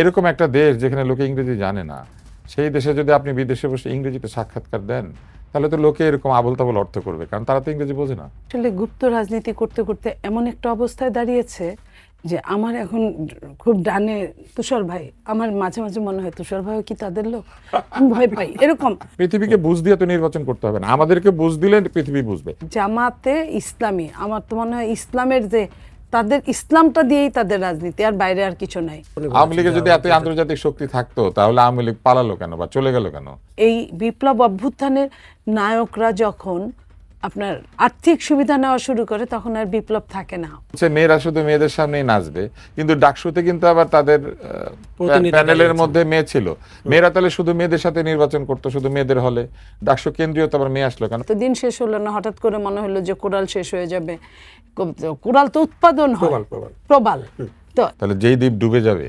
এরকম একটা দেশ যেখানে লোকে ইংরেজি জানে না সেই দেশে যদি আপনি বিদেশে বসে ইংরেজিতে সাক্ষাৎকার দেন তাহলে তো লোকে এরকম আবল তাবল অর্থ করবে কারণ তারা তো ইংরেজি বোঝে না। আসলে গুপ্ত রাজনীতি করতে করতে এমন একটা অবস্থায় দাঁড়িয়েছে যে আমার এখন খুব ডানে তুষার ভাই আমার মাঝে মাঝে মনে হয় তুষার ভাই কি তাদের লোক? আমি ভয় পাই এরকম। পৃথিবীকে বুঝ দিয়ে তো নির্বাচন করতে হবে না আমাদেরকে বুঝ দিলে পৃথিবী বুঝবে। জামাতে ইসলামী আমার তো মনে হয় ইসলামের যে তাদের ইসলামটা দিয়েই তাদের রাজনীতি আর বাইরে আর কিছু নাই। আওয়ামী লীগের যদি এত আন্তর্জাতিক শক্তি থাকতো তাহলে আওয়ামী লীগ পালালো কেন বা চলে গেল কেন? এই বিপ্লব অভ্যুত্থানের নায়করা যখন আপনার আর্থিক সুবিধা নেওয়া শুরু করে তখন আর বিপ্লব থাকে না। হচ্ছে মেয়েরা শুধু মেয়েদের সামনেই নাচবে কিন্তু ডাকসুতে কিন্তু আবার তাদের আহ, প্যানেলের মধ্যে মেয়ে ছিল। মেয়েরা তাহলে শুধু মেয়েদের সাথে নির্বাচন করতো শুধু মেয়েদের হলে। ডাকসু কেন্দ্রীয় তো আবার মেয়ে আসলো কেন? তো দিন শেষ হলো না হঠাৎ করে মনে হলো যে কোরাল শেষ হয়ে যাবে। কোরাল তো উৎপাদন হয়। প্রবাল, তো তাহলে যেই দ্বীপ ডুবে যাবে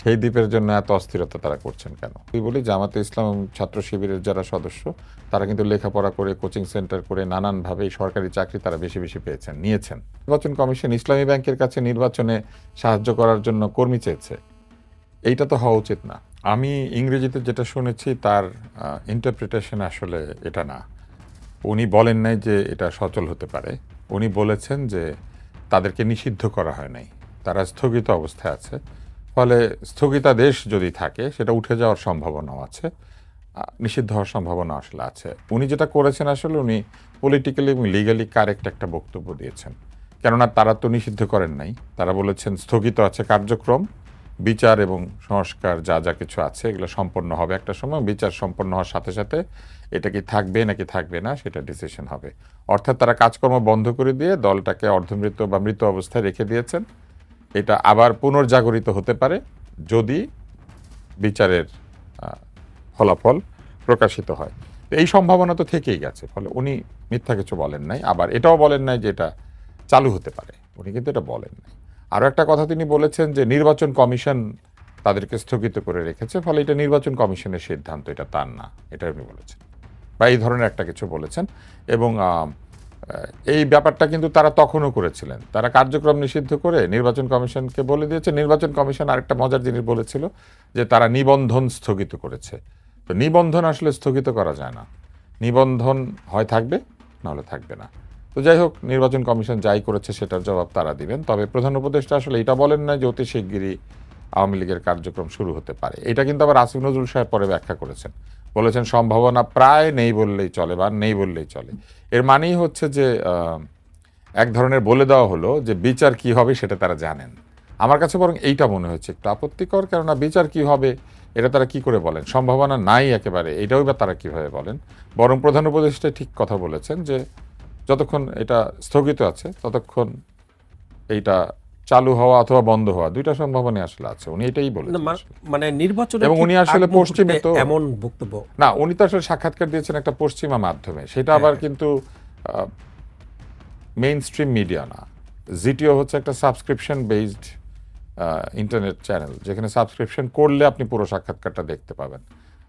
সেই দ্বীপের জন্য এত অস্থিরতা তারা করছেন কেন? তুই বলি জামাতে ইসলাম ছাত্র শিবিরের যারা সদস্য তারা কিন্তু লেখাপড়া করে কোচিং সেন্টার করে নানানভাবে এই সরকারি চাকরি তারা বেশি বেশি পেয়েছেন নিয়েছেন। নির্বাচন কমিশন ইসলামী ব্যাংকের কাছে নির্বাচনে সাহায্য করার জন্য কর্মী চেয়েছে। এইটা তো হওয়া উচিত না। আমি ইংরেজিতে যেটা শুনেছি তার ইন্টারপ্রিটেশন আসলে এটা না। উনি বলেন নাই যে এটা সচল হতে পারে। উনি বলেছেন যে তাদেরকে নিষিদ্ধ করা হয় নাই। তারা স্থগিত অবস্থায় আছে। ফলে স্থগিতাদেশ যদি থাকে, সেটা উঠে যাওয়ার সম্ভাবনাও আছে নিষিদ্ধ হওয়ার সম্ভাবনা আসলে আছে। উনি যেটা করেছেন আসলে উনি পলিটিক্যালি এবং লিগালি কারেক্ট একটা বক্তব্য দিয়েছেন। কেননা তারা তো নিষিদ্ধ করেন নাই। তারা বলেছেন স্থগিত আছে কার্যক্রম। বিচার এবং সংস্কার যা যা কিছু আছে, এগুলো সম্পন্ন হবে একটা সময়। বিচার সম্পন্ন হওয়ার সাথে সাথে এটা কি থাকবে নাকি থাকবে না, সেটা ডিসিশন হবে। অর্থাৎ তারা কাজকর্ম বন্ধ করে দিয়ে দলটাকে অর্ধমৃত বা মৃত অবস্থায় রেখে দিয়েছেন। এটা আবার পুনর্জাগরিত হতে পারে যদি বিচারের ফলাফল প্রকাশিত হয়। এই সম্ভাবনা তো থেকেই গেছে, ফলে উনি মিথ্যা কিছু বলেন নাই। আবার এটাও বলেন নাই যে এটা চালু হতে পারে। উনি কিন্তু এটা বলেন নাই। আরও একটা কথা তিনি বলেছেন যে নির্বাচন কমিশন তাদেরকে স্থগিত করে রেখেছে, ফলে এটা নির্বাচন কমিশনের সিদ্ধান্ত, এটা তার না, এটা উনি বলেছেন বা এই ধরনের একটা কিছু বলেছেন। এবং এই ব্যাপারটা কিন্তু তারা তখনও করেছিলেন। তারা কার্যক্রম নিষিদ্ধ করে নির্বাচন কমিশনকে বলে দিয়েছে। নির্বাচন কমিশন আরেকটা মজার জিনিস বলেছিল যে তারা নিবন্ধন স্থগিত করেছে। তো নিবন্ধন আসলে স্থগিত করা যায় না। নিবন্ধন হয় থাকবে, নাহলে থাকবে না। তো যাই হোক, নির্বাচন কমিশন যাই করেছে সেটার জবাব তারা দিবেন। তবে প্রধান উপদেষ্টা আসলে এটা বলেন না যে অতি শিগগিরই আওয়ামী লীগের কার্যক্রম শুরু হতে পারে। এটা কিন্তু আবার আসিফ নজরুল সাহেব পরে ব্যাখ্যা করেছেন। বলেছেন, সম্ভাবনা প্রায় নেই বললেই চলে বা নেই বললেই চলে। এর মানেই হচ্ছে যে এক ধরনের বলে দেওয়া হলো যে বিচার কি হবে সেটা তারা জানেন। আমার কাছে বরং এইটা মনে হচ্ছে একটু আপত্তিকর, কেননা বিচার কি হবে এটা তারা কি করে বলেন? সম্ভাবনা নাই একেবারে, এটাও বা তারা কীভাবে বলেন? বরং প্রধান উপদেষ্টা ঠিক কথা বলেছেন যে যতক্ষণ এটা স্থগিত আছে ততক্ষণ এইটা চালু হওয়া অথবা বন্ধ হওয়া দুইটা সম্ভাবনা আসলে আছে। উনি এটাই না, বলেছেন মা- আসলে। মানে নির্বাচন এবং উনি আসলে পশ্চিমে তো- এমন বক্তব্য। না উনি তো আসলে সাক্ষাৎকার দিয়েছেন একটা পশ্চিমা মাধ্যমে। সেটা আবার কিন্তু মেইন স্ট্রিম মিডিয়া না। জিটিও হচ্ছে একটা সাবস্ক্রিপশন বেসড ইন্টারনেট চ্যানেল যেখানে সাবস্ক্রিপশন করলে আপনি পুরো সাক্ষাৎকারটা দেখতে পাবেন।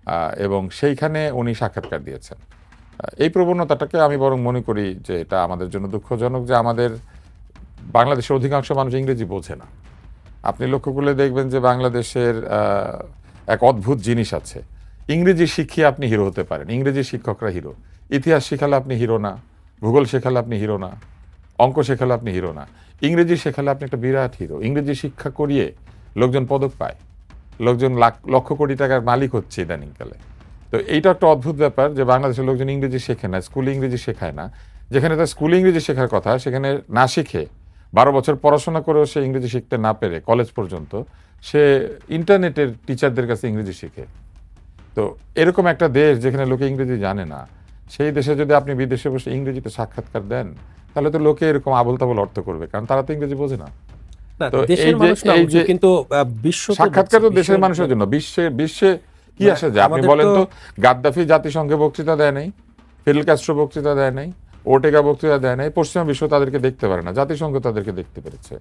আহ, এবং সেইখানে উনি সাক্ষাৎকার দিয়েছেন। এই প্রবণতাটাকে আমি বরং মনে করি যে এটা আমাদের জন্য দুঃখজনক যে আমাদের বাংলাদেশের অধিকাংশ মানুষ ইংরেজি বোঝে না। আপনি লক্ষ্য করলে দেখবেন যে বাংলাদেশের এক অদ্ভুত জিনিস আছে। ইংরেজি শিখিয়ে আপনি হিরো হতে পারেন। ইংরেজি শিক্ষকরা হিরো। ইতিহাস শেখালে আপনি হিরো না। ভূগোল শেখালে আপনি হিরো না। অঙ্ক শেখালে আপনি হিরো না। ইংরেজি শেখালে আপনি একটা বিরাট হিরো। ইংরেজি শিক্ষা করিয়ে লোকজন পদক পায়। লোকজন লাখ, লক্ষ কোটি টাকার মালিক হচ্ছে ইদানিংকালে। তো এইটা একটা অদ্ভুত ব্যাপার যে বাংলাদেশের লোকজন ইংরেজি শেখে না স্কুলে ইংরেজি শেখায় না। যেখানে তার স্কুলে ইংরেজি শেখার কথা সেখানে না শিখে বারো বছর পড়াশোনা করেও সে ইংরেজি শিখতে না পেরে কলেজ পর্যন্ত সে ইন্টারনেটের টিচারদের কাছে ইংরেজি শিখে। তো এরকম একটা দেশ যেখানে লোকে ইংরেজি জানে না সেই দেশে যদি আপনি বিদেশে বসে ইংরেজিতে সাক্ষাৎকার দেন তাহলে তো লোকে এরকম আবল তাবল অর্থ করবে কারণ তারা তো ইংরেজি বোঝে না। কিন্তু বিশ্ব সাক্ষাৎকার তো দেশের মানুষের জন্য বিশ্বে বিশ্বে কি আসে যায় আপনি বলেন তো গাদ্দাফি জাতিসংঘে বক্তৃতা দেয় নাই ফিডেল কাস্ট্রো বক্তৃতা দেয় নাই বক্তৃতা দেয় নাই পশ্চিমা বিশ্ব তাদেরকে দেখতে পারে না জাতিসংঘ তাদেরকে দেখতে পেরেছে।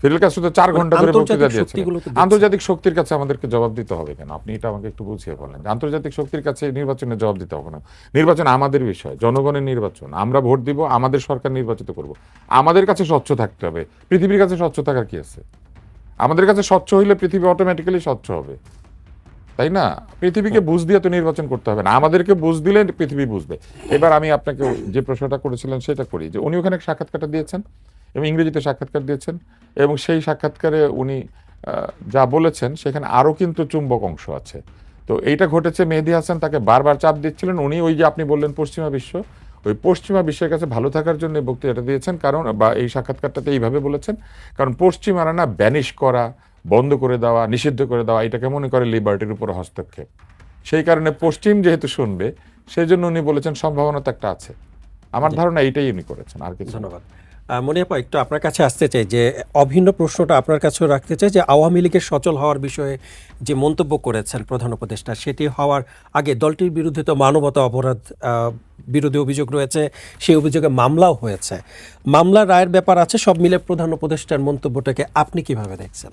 ফিডেল তো চার ঘণ্টা ধরে বক্তৃতা দিয়েছে। আন্তর্জাতিক শক্তির কাছে আমাদেরকে জবাব দিতে হবে কেন? আপনি এটা আমাকে একটু বুঝিয়ে বলেন আন্তর্জাতিক শক্তির কাছে নির্বাচনের জবাব দিতে হবে না। নির্বাচন আমাদের বিষয় জনগণের নির্বাচন। আমরা ভোট দিব আমাদের সরকার নির্বাচিত করব। আমাদের কাছে স্বচ্ছ থাকতে হবে। পৃথিবীর কাছে স্বচ্ছ থাকার কি আছে? আমাদের কাছে স্বচ্ছ হইলে পৃথিবী অটোমেটিক্যালি স্বচ্ছ হবে। তাই না? পৃথিবীকে বুঝ দিয়ে তো নির্বাচন করতে হবে না। আমাদেরকে বুঝ দিলে পৃথিবী বুঝবে। এবার আমি আপনাকে যে প্রশ্নটা করেছিলেন সেটা করি যে উনি ওখানে সাক্ষাৎকারটা দিয়েছেন এবং ইংরেজিতে সাক্ষাৎকার দিয়েছেন এবং সেই সাক্ষাৎকারে উনি যা বলেছেন সেখানে আরও কিন্তু চুম্বক অংশ আছে। তো এইটা ঘটেছে মেহেদি হাসান তাকে বারবার চাপ দিচ্ছিলেন। উনি ওই যে আপনি বললেন পশ্চিমা বিশ্ব ওই পশ্চিমা বিশ্বের কাছে ভালো থাকার জন্য বক্তৃতাটা দিয়েছেন কারণ বা এই সাক্ষাৎকারটাতে এইভাবে বলেছেন কারণ পশ্চিমারা না ব্যানিশ করা বন্ধ করে দেওয়া নিষিদ্ধ করে দেওয়া এটাকে মনে করে লিবার্টির উপর হস্তক্ষেপ? সেই কারণে পশ্চিম যেহেতু শুনবে সেই জন্য উনি বলেছেন সম্ভাবনা তো একটা আছে। আমার ধারণা এইটাই উনি করেছেন আর কিছু ধন্যবাদ। মনিয়াপা একটু আপনার কাছে আসতে চাই যে অভিন্ন প্রশ্নটা আপনার কাছেও রাখতে চাই যে আওয়ামী লীগের সচল হওয়ার বিষয়ে যে মন্তব্য করেছেন প্রধান উপদেষ্টা সেটি হওয়ার আগে দলটির বিরুদ্ধে তো মানবতা অপরাধ বিরোধী অভিযোগ রয়েছে সেই অভিযোগে মামলাও হয়েছে। মামলার রায়ের ব্যাপার আছে সব মিলে প্রধান উপদেষ্টার মন্তব্যটাকে আপনি কীভাবে দেখছেন?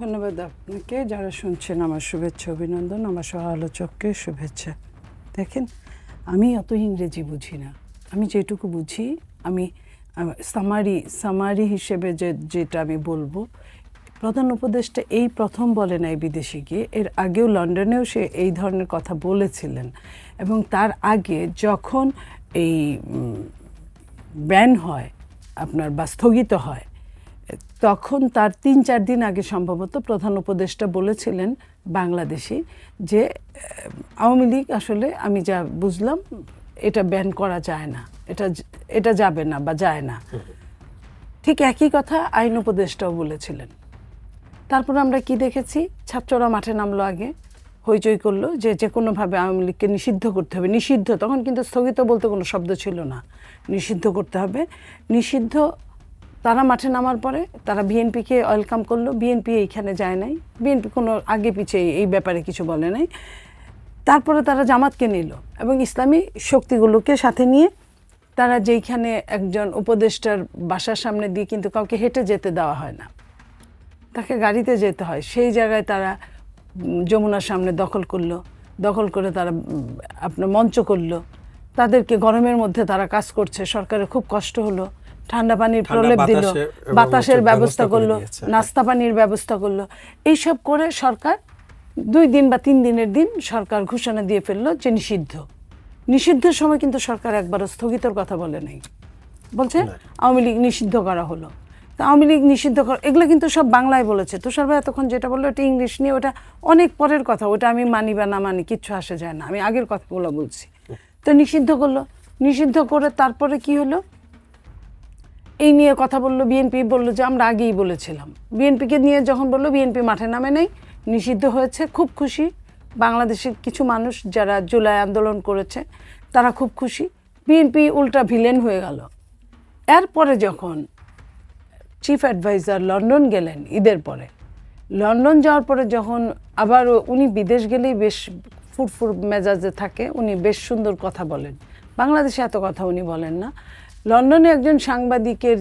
ধন্যবাদ আপনাকে। যারা শুনছেন আমার শুভেচ্ছা, অভিনন্দন, আমার সহ আলোচককে শুভেচ্ছা। দেখেন, আমি অত ইংরেজি বুঝি না। আমি যেটুকু বুঝি, আমি সামারি সামারি হিসেবে যে, যেটা আমি বলব, প্রধান উপদেষ্টা এই প্রথম বলে নাই বিদেশে গিয়ে, এর আগেও লন্ডনেও সে এই ধরনের কথা বলেছিলেন। এবং তার আগে যখন এই ব্যান হয়, আপনার বা স্থগিত হয় তখন তার তিন চার দিন আগে সম্ভবত প্রধান উপদেষ্টা বলেছিলেন বাংলাদেশি যে আওয়ামী লীগ আসলে আমি যা বুঝলাম, এটা ব্যান করা যায় না। এটা এটা যাবে না বা যায় না। ঠিক একই কথা আইন উপদেষ্টাও বলেছিলেন। তারপর আমরা কি দেখেছি? ছাত্ররা মাঠে নামলো আগে, হইচই করল যে যে কোনোভাবে আওয়ামী লীগকে নিষিদ্ধ করতে হবে। নিষিদ্ধ, তখন কিন্তু স্থগিত বলতে কোনো শব্দ ছিল না। নিষিদ্ধ করতে হবে। নিষিদ্ধ তারা মাঠে নামার পরে তারা বিএনপিকে ওয়েলকাম করল। বিএনপি এইখানে যায় নাই। বিএনপি কোনো আগে পিছিয়ে এই ব্যাপারে কিছু বলে নাই। তারপরে তারা জামাতকে নিল এবং ইসলামী শক্তিগুলোকে সাথে নিয়ে তারা যেইখানে একজন উপদেষ্টার বাসার সামনে দিয়ে কিন্তু কাউকে হেঁটে যেতে দেওয়া হয় না। তাকে গাড়িতে যেতে হয়। সেই জায়গায় তারা যমুনার সামনে দখল করল। দখল করে তারা আপনার মঞ্চ করল। তাদেরকে গরমের মধ্যে তারা কাজ করছে। সরকারের খুব কষ্ট হলো। ঠান্ডা পানির প্রলেপ দিল বাতাসের ব্যবস্থা করল নাস্তা পানির ব্যবস্থা করল। এইসব করে সরকার দুই দিন বা তিন দিনের দিন সরকার ঘোষণা দিয়ে ফেলল যে নিষিদ্ধ। নিষিদ্ধের সময় কিন্তু সরকার একবারও স্থগিতর কথা বলে নাই। বলছে আওয়ামী লীগ নিষিদ্ধ করা হলো। তা আওয়ামী লীগ নিষিদ্ধ করা এগুলো কিন্তু সব বাংলায় বলেছে। তুষার ভাই এতক্ষণ যেটা বলল ওটা ইংলিশ নিয়ে ওটা অনেক পরের কথা ওটা আমি মানি বা না মানি কিচ্ছু আসে যায় না। আমি আগের কথাগুলো বলছি। তো নিষিদ্ধ করল। নিষিদ্ধ করে তারপরে কি হলো? এই নিয়ে কথা বলল বিএনপি বলল যে আমরা আগেই বলেছিলাম। বিএনপিকে নিয়ে যখন বলল বিএনপি মাঠে নামে নেই, নিষিদ্ধ হয়েছে। খুব খুশি। বাংলাদেশের কিছু মানুষ যারা জুলাই আন্দোলন করেছে, তারা খুব খুশি। বিএনপি উল্টা ভিলেন হয়ে গেল। এরপরে যখন চিফ অ্যাডভাইজার লন্ডন গেলেন, ঈদের পরে। লন্ডন যাওয়ার পরে যখন আবার উনি বিদেশ গেলেই বেশ ফুরফুর মেজাজে থাকে, উনি বেশ সুন্দর কথা বলেন। বাংলাদেশে এত কথা উনি বলেন না। লন্ডনে একজন সাংবাদিকের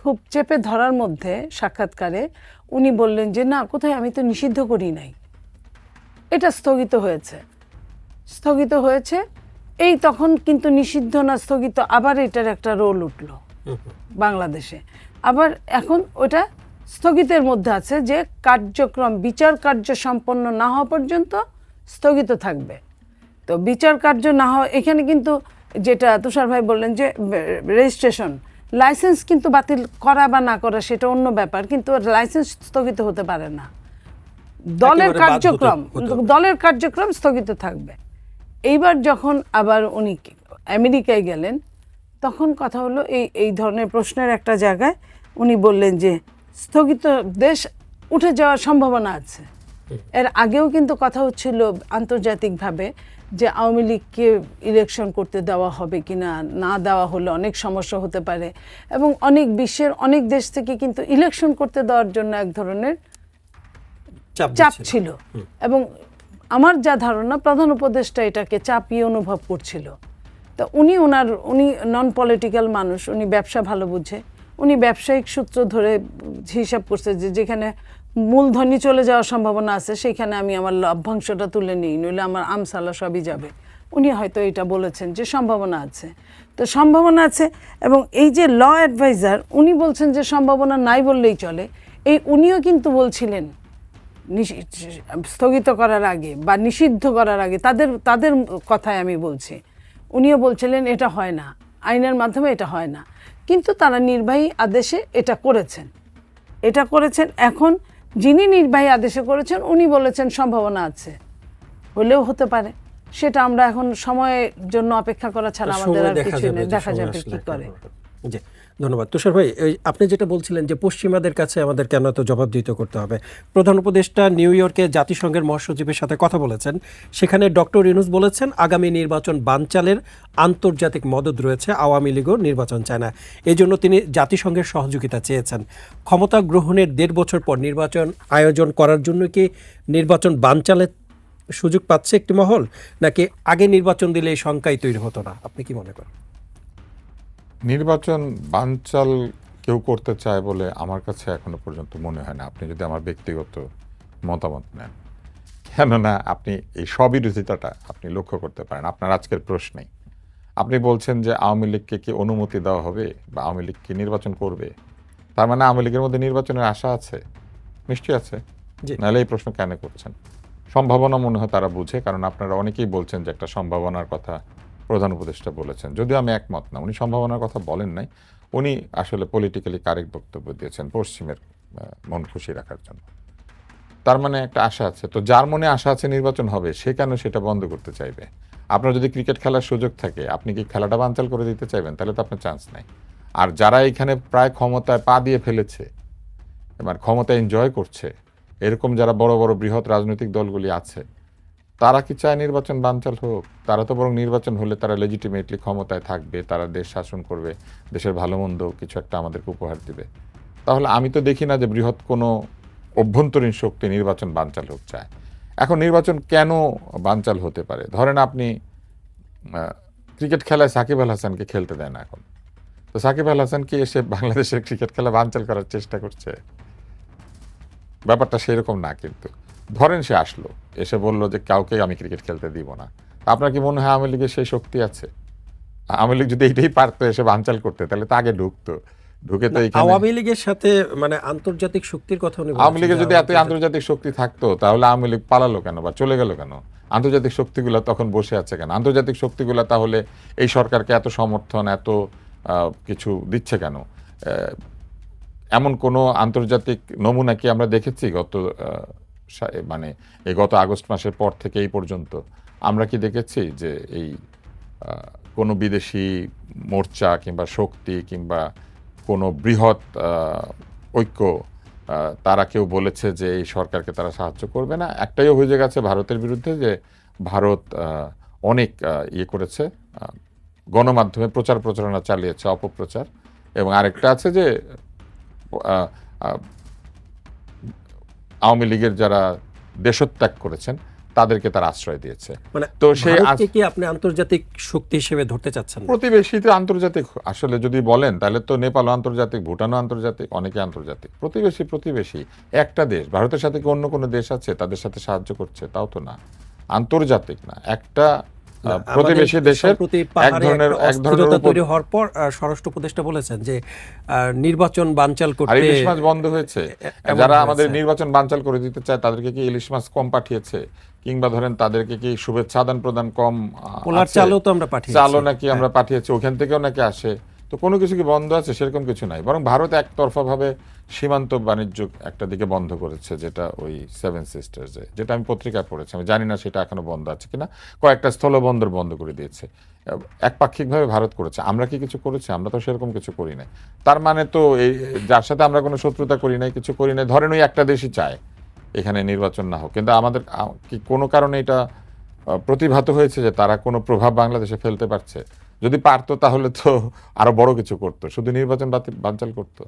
খুব চেপে ধরার মধ্যে সাক্ষাৎকারে উনি বললেন যে না কোথায়? আমি তো নিষিদ্ধ করি নাই। এটা স্থগিত হয়েছে। স্থগিত হয়েছে। এই তখন কিন্তু নিষিদ্ধ না স্থগিত আবার এটার একটা রোল উঠল বাংলাদেশে। আবার এখন ওটা স্থগিতের মধ্যে আছে যে কার্যক্রম বিচার কার্য সম্পন্ন না হওয়া পর্যন্ত স্থগিত থাকবে। তো বিচার কার্য না হওয়া এখানে কিন্তু যেটা তুষার ভাই বললেন যে রেজিস্ট্রেশন লাইসেন্স কিন্তু বাতিল করা বা না করা সেটা অন্য ব্যাপার কিন্তু লাইসেন্স স্থগিত হতে পারে না। দলের কার্যক্রম দলের কার্যক্রম স্থগিত থাকবে। এইবার যখন আবার উনি আমেরিকায় গেলেন তখন কথা হলো এই এই ধরনের প্রশ্নের একটা জায়গায় উনি বললেন যে স্থগিত দেশ উঠে যাওয়ার সম্ভাবনা আছে। এর আগেও কিন্তু কথা হচ্ছিল আন্তর্জাতিকভাবে যে আওয়ামী লীগকে ইলেকশন করতে দেওয়া হবে কি না না দেওয়া হলে অনেক সমস্যা হতে পারে। এবং অনেক বিশ্বের অনেক দেশ থেকে কিন্তু ইলেকশন করতে দেওয়ার জন্য এক ধরনের চাপ ছিল। এবং আমার যা ধারণা প্রধান উপদেষ্টা এটাকে চাপিয়ে অনুভব করছিল। তো উনি ওনার উনি নন পলিটিক্যাল মানুষ উনি ব্যবসা ভালো বুঝে। উনি ব্যবসায়িক সূত্র ধরে হিসাব করছে যে যেখানে মূলধনই চলে যাওয়ার সম্ভাবনা আছে, সেখানে আমি আমার লভ্যাংশটা তুলে নিই, নইলে আমার আমসালা সবই যাবে। উনি হয়তো এটা বলেছেন যে সম্ভাবনা আছে। তো সম্ভাবনা আছে এবং এই যে ল অ্যাডভাইজার, উনি বলছেন যে সম্ভাবনা নাই বললেই চলে। এই উনিও কিন্তু বলছিলেন স্থগিত করার আগে বা নিষিদ্ধ করার আগে, তাদের তাদের কথায় আমি বলছি। উনিও বলছিলেন এটা হয় না, আইনের মাধ্যমে এটা হয় না। কিন্তু তারা নির্বাহী আদেশে এটা করেছেন। এটা করেছেন এখন। যিনি নির্বাহী আদেশে করেছেন উনি বলেছেন সম্ভাবনা আছে। হলেও হতে পারে। সেটা আমরা এখন সময়ের জন্য অপেক্ষা করা ছাড়া আমাদের আর কিছু নেই। দেখা যাবে কি করে। ধন্যবাদ। তুষার ভাই আপনি যেটা বলছিলেন যে পশ্চিমাদের কাছে আমাদের কেন এত দিতে করতে হবে, প্রধান উপদেষ্টা নিউ ইয়র্কে জাতিসংঘের মহাসচিবের সাথে কথা বলেছেন। সেখানে ডক্টর ইউনুস বলেছেন, আগামী নির্বাচন বানচালের আন্তর্জাতিক মদত রয়েছে, আওয়ামী লীগও নির্বাচন চায় না। এই জন্য তিনি জাতিসংঘের সহযোগিতা চেয়েছেন। ক্ষমতা গ্রহণের দেড় বছর পর নির্বাচন আয়োজন করার জন্য কি নির্বাচন বানচালের সুযোগ পাচ্ছে একটি মহল, নাকি আগে নির্বাচন দিলে এই শঙ্কাই তৈরি হতো না? আপনি কি মনে করেন? নির্বাচন বানচাল কেউ করতে চায় বলে আমার কাছে এখনও পর্যন্ত মনে হয় না। আপনি যদি আমার ব্যক্তিগত মতামত নেন। কেননা আপনি এই স্ববিরোধিতাটা আপনি লক্ষ্য করতে পারেন। আপনার আজকের প্রশ্নেই। আপনি বলছেন যে আওয়ামী লীগকে কি অনুমতি দেওয়া হবে বা আওয়ামী লীগ কি নির্বাচন করবে? তার মানে আওয়ামী লীগের মধ্যে নির্বাচনের আশা আছে? নিশ্চয়ই আছে। নাহলে এই প্রশ্ন কেন করছেন? সম্ভাবনা মনে হয় তারা বুঝে কারণ আপনারা অনেকেই বলছেন যে একটা সম্ভাবনার কথা প্রধান উপদেষ্টা বলেছেন। যদিও আমি একমত না, উনি সম্ভাবনার কথা বলেন নাই। উনি আসলে পলিটিক্যালি কারেক্ট বক্তব্য দিয়েছেন পশ্চিমের মন খুশি রাখার জন্য। তার মানে একটা আশা আছে। তো যার মনে আশা আছে নির্বাচন হবে, সে কেন সেটা বন্ধ করতে চাইবে? আপনার যদি ক্রিকেট খেলার সুযোগ থাকে, আপনি কি খেলাটা বানচাল করে দিতে চাইবেন? তাহলে তো আপনার চান্স নাই। আর যারা এখানে প্রায় ক্ষমতায় পা দিয়ে ফেলেছে, এবার ক্ষমতা এনজয় করছে, এরকম যারা বড় বড় বৃহৎ রাজনৈতিক দলগুলি আছে তারা কি চায় নির্বাচন বানচাল হোক? তারা তো বরং নির্বাচন হলে তারা লেজিটিমেটলি ক্ষমতায় থাকবে, তারা দেশ শাসন করবে, দেশের ভালো মন্দ কিছু একটা আমাদেরকে উপহার দিবে। তাহলে আমি তো দেখি না যে বৃহৎ কোনো অভ্যন্তরীণ শক্তি নির্বাচন বানচাল হোক চায়। এখন নির্বাচন কেন বানচাল হতে পারে? ধরেন আপনি ক্রিকেট খেলায় সাকিব আল হাসানকে খেলতে দেয় না এখন। তো সাকিব আল হাসান কি এসে বাংলাদেশের ক্রিকেট খেলা বানচাল করার চেষ্টা করছে? ব্যাপারটা সেরকম না কিন্তু। ধরেন সে আসলো এসে বলল যে কাউকে আমি ক্রিকেট খেলতে দিব না। আপনার কি মনে হয় আওয়ামী লীগের সেই শক্তি আছে? আওয়ামী লীগ যদি এইটাই পারতো এসে বানচাল করতে তাহলে তো আগে ঢুকতো। ঢুকে তো আওয়ামী লীগের সাথে মানে আন্তর্জাতিক শক্তির কথা উনি আওয়ামী লীগের যদি এত আন্তর্জাতিক শক্তি থাকতো তাহলে আওয়ামী লীগ পালালো কেন বা চলে গেল কেন? আন্তর্জাতিক শক্তিগুলো তখন বসে আছে কেন? আন্তর্জাতিক শক্তিগুলো তাহলে এই সরকারকে এত সমর্থন এত আহ, কিছু দিচ্ছে কেন? আহ, এমন কোনো আন্তর্জাতিক নমুনা কি আমরা দেখেছি গত মানে এই গত আগস্ট মাসের পর থেকে এই পর্যন্ত আমরা কি দেখেছি যে এই কোনো বিদেশি মোর্চা কিংবা শক্তি কিংবা কোনো বৃহৎ ঐক্য তারা কেউ বলেছে যে এই সরকারকে তারা সাহায্য করবে না? একটাই অভিযোগ আছে ভারতের বিরুদ্ধে যে ভারত অনেক ইয়ে করেছে গণমাধ্যমে প্রচার প্রচারণা চালিয়েছে, অপপ্রচার। এবং আরেকটা আছে যে আওয়ামী লীগের যারা দেশত্যাগ করেছেন তাদেরকে তারা আশ্রয় দিয়েছে। মানে তো সেই কি আপনি আন্তর্জাতিক শক্তি হিসেবে ধরতে চাচ্ছেন না? প্রতিবেশীতে আন্তর্জাতিক আসলে যদি বলেন তাহলে তো নেপালও আন্তর্জাতিক ভুটানও আন্তর্জাতিক অনেকে আন্তর্জাতিক। প্রতিবেশী প্রতিবেশী একটা দেশ ভারতের সাথে কি অন্য কোনো দেশ আছে? তাদের সাথে সাহায্য করছে তাও তো না। আন্তর্জাতিক না একটা প্রতিবেশী দেশের প্রতি পাহাড়ের পাহাড়ে এক ধরনের তৈরি হওয়ার পর স্বরাষ্ট্র উপদেষ্টা বলেছেন যে নির্বাচন বানচাল করতে ইলিশ মাছ বন্ধ হয়েছে। যারা আমাদের নির্বাচন বানচাল করে দিতে চায় তাদেরকে কি ইলিশ মাছ কম পাঠিয়েছে? কিংবা ধরেন তাদেরকে কি শুভেচ্ছা আদান প্রদান কম পোলার চালও তো আমরা পাঠিয়েছি। চালও নাকি আমরা পাঠিয়েছি ওখান থেকেও নাকি আসে। তো কোনো কিছু কি বন্ধ আছে? সেরকম কিছু নাই। বরং ভারত একতরফা ভাবে সীমান্ত বাণিজ্য একটা দিকে বন্ধ করেছে, যেটা ওই সেভেন সিস্টার্সে যেটা আমি পত্রিকায় পড়েছি। আমি জানি না সেটা এখনও বন্ধ আছে কিনা। কয়েকটা স্থলবন্দর বন্ধ করে দিয়েছে। একপাক্ষিকভাবে ভারত করেছে। আমরা কি কিছু করেছি? আমরা তো সেরকম কিছু করি নাই। তার মানে তো এই, যার সাথে আমরা কোনো শত্রুতা করি নাই, কিছু করি নাই। ধরেন ওই একটা দেশই চায় এখানে নির্বাচন না হোক। কিন্তু আমাদের কি কোনো কারণে এটা প্রতিভাত হয়েছে যে তারা কোনো প্রভাব বাংলাদেশে ফেলতে পারছে? যদি পারতো তাহলে তো আরও বড় কিছু করতো, শুধু নির্বাচন বাতিল, বানচাল করতো।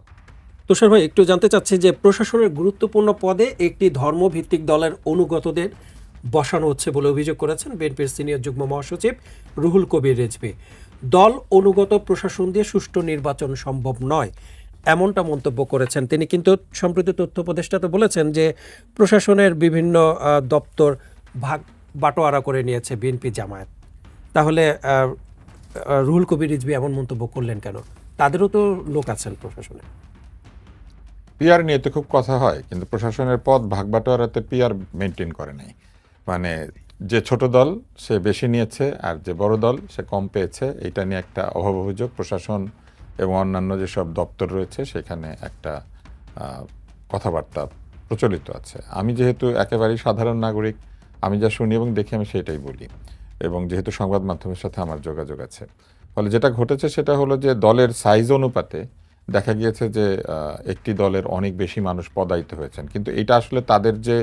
তুষার ভাই, একটু জানতে চাচ্ছি যে প্রশাসনের গুরুত্বপূর্ণ পদে একটি ধর্মভিত্তিক দলের অনুগতদের বসানো হচ্ছে বলে অভিযোগ করেছেন বিএনপির সিনিয়র যুগ্ম মহাসচিব রুহুল কবির রেজভি। দল অনুগত প্রশাসন দিয়ে সুষ্ঠু নির্বাচন সম্ভব নয়, এমনটা মন্তব্য করেছেন। তিনি কিন্তু সম্প্রতি তথ্য উপদেষ্টাতে বলেছেন যে প্রশাসনের বিভিন্ন দপ্তর ভাগ বাটোয়ারা করে নিয়েছে বিএনপি জামায়াত। তাহলে রুহুল কবির, রিজভি এমন মন্তব্য করলেন কেন? তাদেরও তো লোক আছেন প্রশাসনে। পিআর নিয়ে তো খুব কথা হয়, কিন্তু প্রশাসনের পদ ভাগ বাটোয়ারাতে পিআর মেনটেন করে নাই। মানে যে ছোট দল, সে বেশি নিয়েছে, আর যে বড় দল, সে কম পেয়েছে। এটা নিয়ে একটা অভাব অভিযোগ। প্রশাসন এবং অন্যান্য যেসব দপ্তর রয়েছে, সেখানে একটা কথাবার্তা প্রচলিত আছে। আমি যেহেতু একেবারেই সাধারণ নাগরিক, আমি যা শুনি এবং দেখি, আমি সেটাই বলি। এবং যেহেতু সংবাদ মাধ্যমের সাথে আমার যোগাযোগ আছে। ফলে যেটা ঘটেছে সেটা হলো যে দলের সাইজ অনুপাতে দেখা গিয়েছে যে একটি দলের অনেক বেশি মানুষ পদায়িত হয়েছেন। কিন্তু এটা আসলে তাদের যে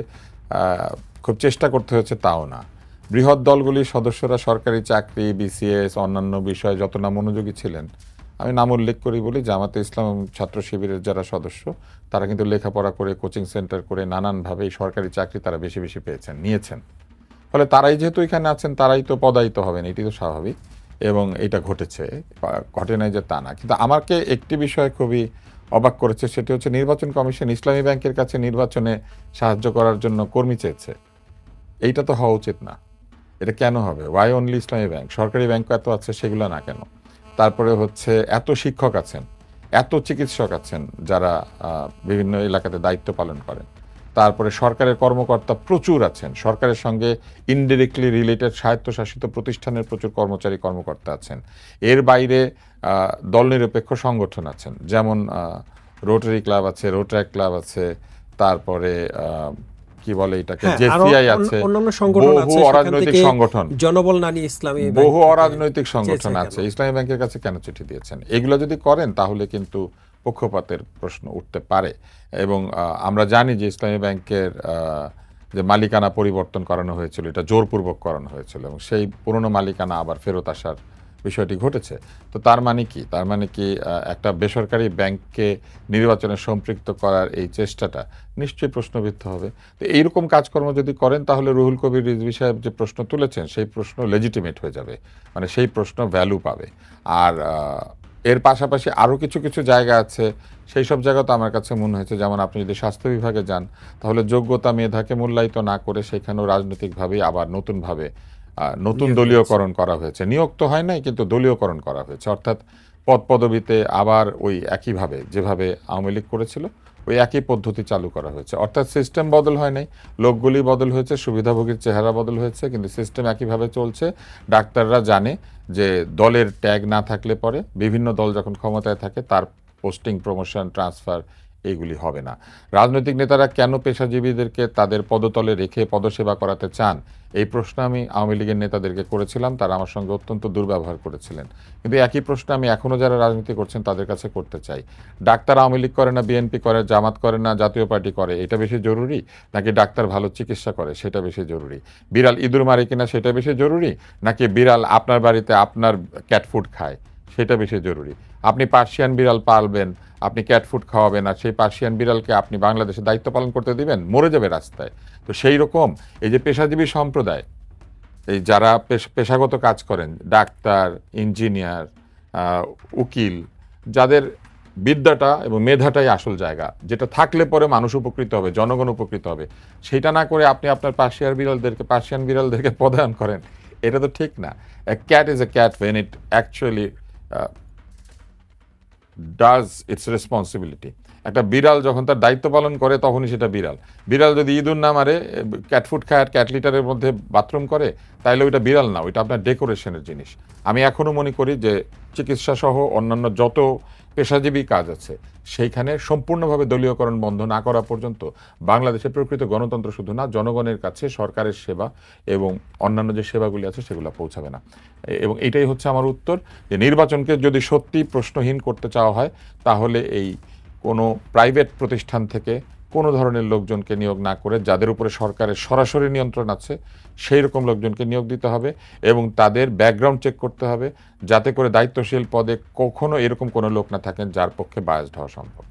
খুব চেষ্টা করতে হয়েছে তাও না। বৃহৎ দলগুলির সদস্যরা সরকারি চাকরি বিসিএস অন্যান্য বিষয়ে যত না মনোযোগী ছিলেন, আমি নাম উল্লেখ করি বলি, জামাতে ইসলাম ছাত্র শিবিরের যারা সদস্য, তারা কিন্তু লেখাপড়া করে কোচিং সেন্টার করে নানানভাবে সরকারি চাকরি তারা বেশি বেশি পেয়েছেন, নিয়েছেন। ফলে তারাই যেহেতু এখানে আছেন, তারাই তো পদায়িত হবেন, এটি তো স্বাভাবিক। এবং এটা ঘটেছে ঘটে নাই যে তা না। কিন্তু আমাকে একটি বিষয় খুবই অবাক করেছে, সেটি হচ্ছে নির্বাচন কমিশন ইসলামী ব্যাংকের কাছে নির্বাচনে সাহায্য করার জন্য কর্মী চেয়েছে। এইটা তো হওয়া উচিত না। এটা কেন হবে? Why only Islami bank? সরকারি ব্যাংক এত আছে, সেগুলো না কেন? তারপরে হচ্ছে, এত শিক্ষক আছেন, এত চিকিৎসক আছেন যারা বিভিন্ন এলাকাতে দায়িত্ব পালন করেন। তারপরে সরকারের কর্মকর্তা প্রচুর আছেন। সরকারের সঙ্গে ইনডিরেক্টলি রিলেটেড স্বায়ত্তশাসিত প্রতিষ্ঠানের প্রচুর কর্মচারী কর্মকর্তা আছেন। এর বাইরে দল নিরপেক্ষ সংগঠন আছেন। যেমন রোটারি ক্লাব আছে রোটারি ক্লাব আছে তারপরে আহ, কি বলে এটাকে? হ্যাঁ, জেসিআই আছে। সংগঠন বহু অরাজনৈতিক সংগঠন। জনবল নানি ইসলামী বহু অরাজনৈতিক সংগঠন আছে। ইসলামী ব্যাংকের কাছে কেন চিঠি দিয়েছেন? এগুলো যদি করেন তাহলে কিন্তু পক্ষপাতের প্রশ্ন উঠতে পারে। এবং আমরা জানি যে ইসলামী ব্যাংকের যে মালিকানা পরিবর্তন করানো হয়েছিল, এটা জোরপূর্বক করানো হয়েছিল এবং সেই পুরনো মালিকানা আবার ফেরত আসার বিষয়টি ঘটেছে। তো তার মানে কি? তার মানে কি একটা বেসরকারি ব্যাংককে নির্বাচনে সম্পৃক্ত করার এই চেষ্টাটা নিশ্চয়ই প্রশ্নবিদ্ধ হবে। তো এইরকম কাজকর্ম যদি করেন, তাহলে রুহুল কবির রিজভি সাহেব যে প্রশ্ন তুলেছেন, সেই প্রশ্ন লেজিটিমেট হয়ে যাবে। মানে সেই প্রশ্ন ভ্যালু পাবে। আর এর পাশাপাশি আরও কিছু কিছু জায়গা আছে। সেই সব জায়গা তো আমার কাছে মনে হয়েছে যেমন আপনি যদি স্বাস্থ্য বিভাগে যান তাহলে যোগ্যতা মেধাকে মূল্যায়িত না করে সেখানেও রাজনৈতিকভাবেই আবার নতুনভাবে নতুন দলীয়করণ করা হয়েছে। নিয়োগ তো হয় নাই কিন্তু দলীয়করণ করা হয়েছে। অর্থাৎ পদ পদবিতে আবার ওই একইভাবে যেভাবে আওয়ামী লীগ করেছিল ওই একই পদ্ধতি চালু করা হয়েছে। অর্থাৎ সিস্টেম বদল হয় নাই, লোকগুলি বদল হয়েছে, সুবিধাভোগীর চেহারা বদল হয়েছে, কিন্তু সিস্টেম একইভাবে চলছে। ডাক্তাররা জানে যে দলের ট্যাগ না থাকলে পরে, বিভিন্ন দল যখন ক্ষমতায় থাকে, তার পোস্টিং প্রমোশন ট্রান্সফার এইগুলি হবে না। রাজনৈতিক নেতারা কেন পেশাজীবীদেরকে তাদের পদতলে রেখে পদসেবা করাতে চান? এই প্রশ্ন আমি আওয়ামী লীগের নেতাদেরকে করেছিলাম, তারা আমার সঙ্গে অত্যন্ত দুর্ব্যবহার করেছিলেন। কিন্তু একই প্রশ্ন আমি এখনও যারা রাজনীতি করছেন, তাদের কাছে করতে চাই। ডাক্তার আওয়ামী লীগ করে না, বিএনপি করে, জামাত করে না, জাতীয় পার্টি করে, এটা বেশি জরুরি? নাকি ডাক্তার ভালো চিকিৎসা করে, সেটা বেশি জরুরি? বিড়াল ইঁদুর মারে কিনা, সেটা বেশি জরুরি? নাকি বিড়াল আপনার বাড়িতে আপনার ক্যাটফুড খায়, সেটা বেশি জরুরি? আপনি পার্সিয়ান বিড়াল পালবেন আপনি ক্যাট ফুড খাওয়াবেন আর সেই পার্সিয়ান বিড়ালকে আপনি বাংলাদেশে দায়িত্ব পালন করতে দিবেন, মরে যাবে রাস্তায়। তো সেই রকম এই যে পেশাজীবী সম্প্রদায়, এই যারা পেশ- পেশাগত কাজ করেন, ডাক্তার, ইঞ্জিনিয়ার উকিল, যাদের বিদ্যাটা এবং মেধাটাই আসল জায়গা, যেটা থাকলে পরে মানুষ উপকৃত হবে, জনগণ উপকৃত হবে, সেটা না করে আপনি আপনার পার্সিয়ান বিড়ালদেরকে পার্সিয়ান বিড়ালদেরকে প্রদান করেন, এটা তো ঠিক না। Cat is a cat when it actually does its responsibility. একটা বিড়াল যখন তার দায়িত্ব পালন করে, তখনই সেটা বিড়াল। বিড়াল যদি ইঁদুর না মারে ক্যাটফুড খায় আর ক্যাট লিটারের মধ্যে বাথরুম করে তাহলে ওইটা বিড়াল না, ওইটা আপনার ডেকোরেশনের জিনিস। আমি এখনও মনে করি যে চিকিৎসা সহ অন্যান্য যত পেশাজীবী কাজ আছে, সেইখানে সম্পূর্ণভাবে দলীয়করণ বন্ধ না করা পর্যন্ত বাংলাদেশের প্রকৃত গণতন্ত্র শুধু না, জনগণের কাছে সরকারের সেবা এবং অন্যান্য যে সেবাগুলি আছে, সেগুলো পৌঁছাবে না। এবং এটাই হচ্ছে আমার উত্তর যে নির্বাচনকে যদি সত্যি প্রশ্নহীন করতে চাওয়া হয়, তাহলে এই কোনো প্রাইভেট প্রতিষ্ঠান থেকে কোনো ধরনের লোকজনকে নিয়োগ না করে যাদের উপরে সরকারের সরাসরি নিয়ন্ত্রণ আছে, সেই রকম লোকজনকে নিয়োগ দিতে হবে এবং তাদের ব্যাকগ্রাউন্ড চেক করতে হবে যাতে করে দায়িত্বশীল পদে কখনো এরকম কোনো লোক না থাকেন যার পক্ষে বায়াসড হওয়া সম্ভব।